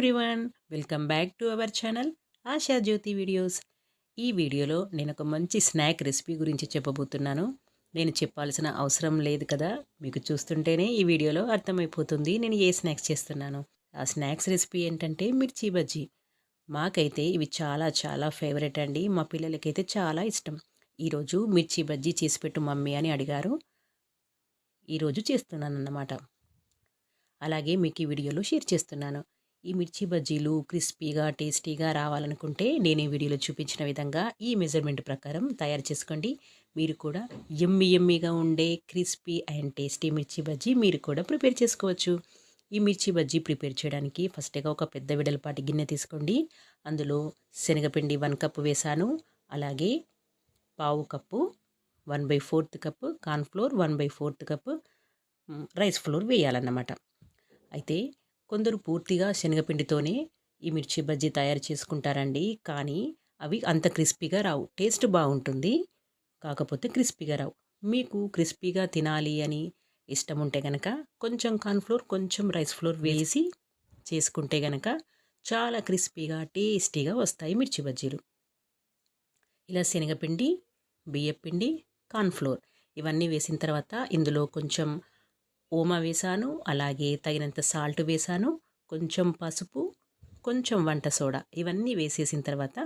Everyone welcome back to our channel Asha Jyothi videos ఈ వీడియోలో నేను ఒక మంచి స్నాక్ రెసిపీ గురించి చెప్పబోతున్నాను. నేను చెప్పాల్సిన అవసరం లేదు కదా. మీకు చూస్తుంటేనే ఈ వీడియోలో అర్థమైపోతుంది నేను ఏ స్నాక్స్ చేస్తున్నాను. ఆ స్నాక్స్ రెసిపీ ఏంటంటే మిర్చి బజ్జీ. మాకైతే ఇవి చాలా చాలా ఫేవరెట్ అండి. మా పిల్లలకైతే చాలా ఇష్టం. ఈరోజు మిర్చి బజ్జీ చేసి పెట్టు మమ్మీ అని అడిగారు. ఈరోజు చేస్తున్నాను అన్నమాట అలాగే మీకు ఈ వీడియోలో షేర్ చేస్తున్నాను. ఈ మిర్చి బజ్జీలు క్రిస్పీగా టేస్టీగా రావాలనుకుంటే నేను ఈ వీడియోలో చూపించిన విధంగా ఈ మెజర్మెంట్ ప్రకారం తయారు చేసుకోండి. మీరు కూడా ఎమ్మి ఎమ్మిగా ఉండే క్రిస్పీ అండ్ టేస్టీ మిర్చి బజ్జీ మీరు కూడా ప్రిపేర్ చేసుకోవచ్చు. ఈ మిర్చి బజ్జీ ప్రిపేర్ చేయడానికి ఫస్ట్గా ఒక పెద్ద విడలపాటి గిన్నె తీసుకోండి. అందులో శనగపిండి వన్ కప్ వేసాను. అలాగే పావు cup one by fourth cup cornflour one by fourth cup rice flour వేయాలన్నమాట. అయితే కొందరు పూర్తిగా శనగపిండితోనే ఈ మిర్చి బజ్జీ తయారు చేసుకుంటారండి. కానీ అవి అంత క్రిస్పీగా రావు. టేస్ట్ బాగుంటుంది. కాకపోతే క్రిస్పీగా రావు. మీకు క్రిస్పీగా తినాలి అని ఇష్టం ఉంటే కనుక కొంచెం కార్న్ఫ్లోర్ కొంచెం రైస్ ఫ్లోర్ వేసి చేసుకుంటే కనుక చాలా క్రిస్పీగా టేస్టీగా వస్తాయి మిర్చి బజ్జీలు. ఇలా శనగపిండి బియ్యపిండి కార్న్ఫ్లోర్ ఇవన్నీ వేసిన తర్వాత ఇందులో కొంచెం ఓమా వేసాను అలాగే తగినంత సాల్ట్ వేసాను కొంచెం పసుపు కొంచెం వంట సోడా ఇవన్నీ వేసేసిన తర్వాత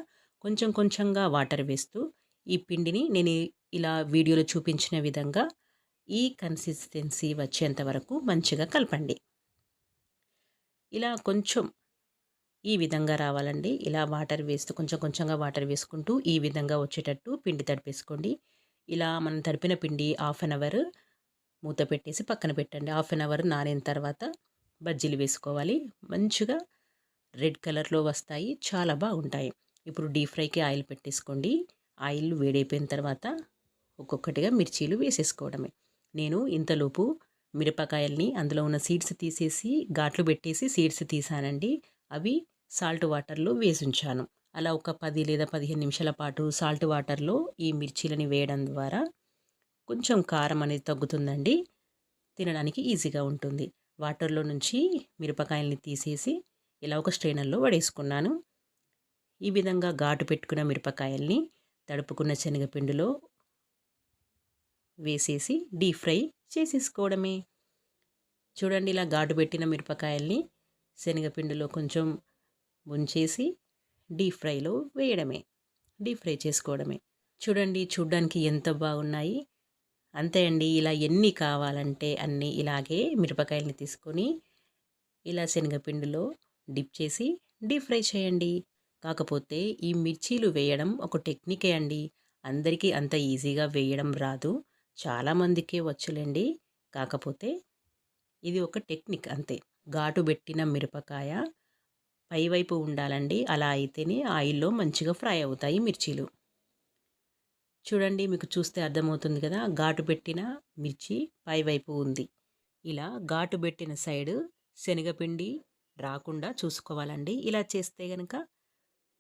కొంచెం కొంచెంగా వాటర్ వేస్తూ ఈ పిండిని నేను ఇలా వీడియోలో చూపించిన విధంగా ఈ కన్సిస్టెన్సీ వచ్చేంత వరకు మంచిగా కలపండి. ఇలా కొంచెం ఈ విధంగా రావాలండి. ఇలా వాటర్ వేస్తూ కొంచెం కొంచెంగా వాటర్ వేసుకుంటూ ఈ విధంగా వచ్చేటట్టు పిండి తడిపేసుకోండి. ఇలా మనం తడిపిన పిండి హాఫ్ అన్ అవర్ మూత పెట్టేసి పక్కన పెట్టండి. హాఫ్ అన్ అవర్ నానిన తర్వాత బజ్జీలు వేసుకోవాలి. మంచిగా రెడ్ కలర్లో వస్తాయి. చాలా బాగుంటాయి. ఇప్పుడు డీప్ ఫ్రైకి ఆయిల్ పెట్టేసుకోండి. ఆయిల్ వేడైపోయిన తర్వాత ఒక్కొక్కటిగా మిర్చీలు వేసేసుకోవడమే. నేను ఇంతలోపు మిరపకాయల్ని అందులో ఉన్న సీడ్స్ తీసేసి ఘాట్లు పెట్టేసి సీడ్స్ తీసానండి. అవి సాల్ట్ వాటర్లో వేసుంచాను. అలా ఒక పది లేదా పదిహేను నిమిషాల పాటు సాల్ట్ వాటర్లో ఈ మిర్చీలని వేయడం ద్వారా కొంచెం కారం అనేది తగ్గుతుందండి. తినడానికి ఈజీగా ఉంటుంది. వాటర్లో నుంచి మిరపకాయల్ని తీసేసి ఇలా ఒక స్ట్రైనర్లో వడేసుకున్నాను. ఈ విధంగా ఘాటు పెట్టుకున్న మిరపకాయల్ని తడుపుకున్న శనగపిండిలో వేసేసి డీప్ ఫ్రై చేసేసుకోవడమే. చూడండి ఇలా ఘాటు పెట్టిన మిరపకాయల్ని శనగపిండిలో కొంచెం ముంచేసి డీప్ ఫ్రైలో వేయడమే. డీప్ ఫ్రై చేసుకోవడమే. చూడండి చూడ్డానికి ఎంత బాగున్నాయి. అంతే అండి. ఇలా ఎన్ని కావాలంటే అన్నీ ఇలాగే మిరపకాయలని తీసుకొని ఇలా శనగపిండిలో డిప్ చేసి డీప్ ఫ్రై చేయండి. కాకపోతే ఈ మిర్చీలు వేయడం ఒక టెక్నికే అండి. అందరికీ అంత ఈజీగా వేయడం రాదు. చాలామందికే వచ్చులేండి. కాకపోతే ఇది ఒక టెక్నిక్ అంతే. ఘాటు పెట్టిన మిరపకాయ పైవైపు ఉండాలండి. అలా అయితేనే ఆయిల్లో మంచిగా ఫ్రై అవుతాయి మిర్చీలు. చూడండి మీకు చూస్తే అర్థమవుతుంది కదా ఘాటు పెట్టిన మిర్చి పైవైపు ఉంది. ఇలా ఘాటు పెట్టిన సైడ్ శనగపిండి రాకుండా చూసుకోవాలండి. ఇలా చేస్తే కనుక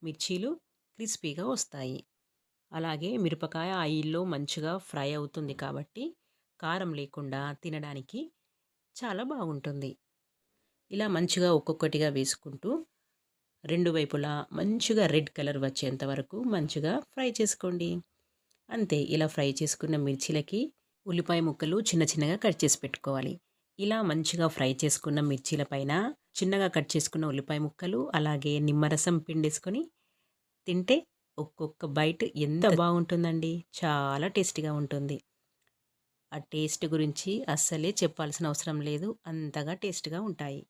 మిర్చీలు క్రిస్పీగా వస్తాయి. అలాగే మిరపకాయ ఆయిల్లో మంచిగా ఫ్రై అవుతుంది కాబట్టి కారం లేకుండా తినడానికి చాలా బాగుంటుంది. ఇలా మంచిగా ఒక్కొక్కటిగా వేసుకుంటూ రెండు వైపులా మంచిగా రెడ్ కలర్ వచ్చేంత వరకు మంచిగా ఫ్రై చేసుకోండి. అంతే ఇలా ఫ్రై చేసుకున్న మిర్చీలకి ఉల్లిపాయ ముక్కలు చిన్న చిన్నగా కట్ చేసి పెట్టుకోవాలి. ఇలా మంచిగా ఫ్రై చేసుకున్న మిర్చీల పైన చిన్నగా కట్ చేసుకున్న ఉల్లిపాయ ముక్కలు అలాగే నిమ్మరసం పిండేసుకొని తింటే ఒక్కొక్క బైట్ ఎంత బాగుంటుందండి. చాలా టేస్టీగా ఉంటుంది. ఆ టేస్ట్ గురించి అస్సలే చెప్పాల్సిన అవసరం లేదు. అంతగా టేస్ట్గా ఉంటాయి.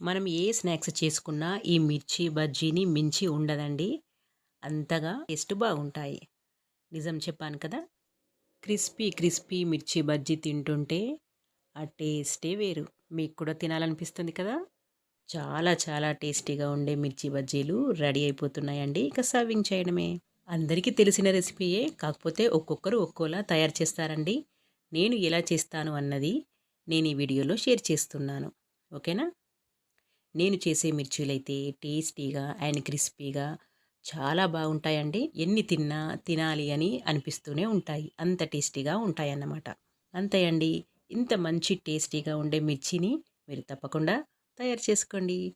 మనం ఏ స్నాక్స్ చేసుకున్నా ఈ మిర్చి బజ్జీని మించి ఉండదండి. అంతగా టేస్ట్ బాగుంటాయి. నిజం చెప్పాను కదా. క్రిస్పీ క్రిస్పీ మిర్చి బజ్జీ తింటుంటే ఆ టేస్టే వేరు. మీకు కూడా తినాలనిపిస్తుంది కదా. చాలా చాలా టేస్టీగా ఉండే మిర్చి బజ్జీలు రెడీ అయిపోతున్నాయండి. ఇక సర్వింగ్ చేయడమే. అందరికీ తెలిసిన రెసిపీయే కాకపోతే ఒక్కొక్కరు ఒక్కోలా తయారు చేస్తారండి. నేను ఎలా చేస్తాను అన్నది నేను ఈ వీడియోలో షేర్ చేస్తున్నాను. ఓకేనా? నేను చేసే మిర్చీలు అయితే టేస్టీగా అండ్ క్రిస్పీగా చాలా బాగుంటాయండి. ఎన్ని తిన్నా తినాలి అని అనిపిస్తూనే ఉంటాయి. అంత టేస్టీగా ఉంటాయి అన్నమాట అంతే అండి ఇంత మంచి టేస్టీగా ఉండే మిర్చిని మీరు తప్పకుండా తయారు చేసుకోండి.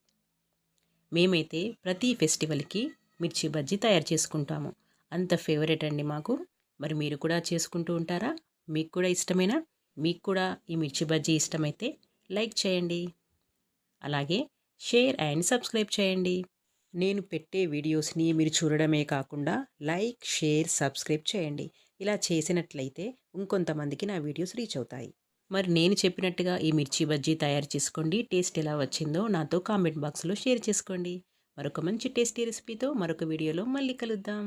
మేమైతే ప్రతి ఫెస్టివల్కి మిర్చి బజ్జీ తయారు చేసుకుంటాము. అంత ఫేవరెట్ అండి మాకు. మరి మీరు కూడా చేసుకుంటూ ఉంటారా? మీకు కూడా ఇష్టమేనా? మీకు కూడా ఈ మిర్చి బజ్జీ ఇష్టమైతే లైక్ చేయండి. అలాగే షేర్ అండ్ సబ్స్క్రైబ్ చేయండి. నేను పెట్టే వీడియోస్ని మీరు చూడడమే కాకుండా లైక్ షేర్ సబ్స్క్రైబ్ చేయండి. ఇలా చేసినట్లయితే ఇంకొంతమందికి నా వీడియోస్ రీచ్ అవుతాయి. మరి నేను చెప్పినట్టుగా ఈ మిర్చి బజ్జీ తయారు చేసుకోండి. టేస్ట్ ఎలా వచ్చిందో నాతో కామెంట్ బాక్స్లో షేర్ చేసుకోండి. మరొక మంచి టేస్టీ రెసిపీతో మరొక వీడియోలో మళ్ళీ కలుద్దాం.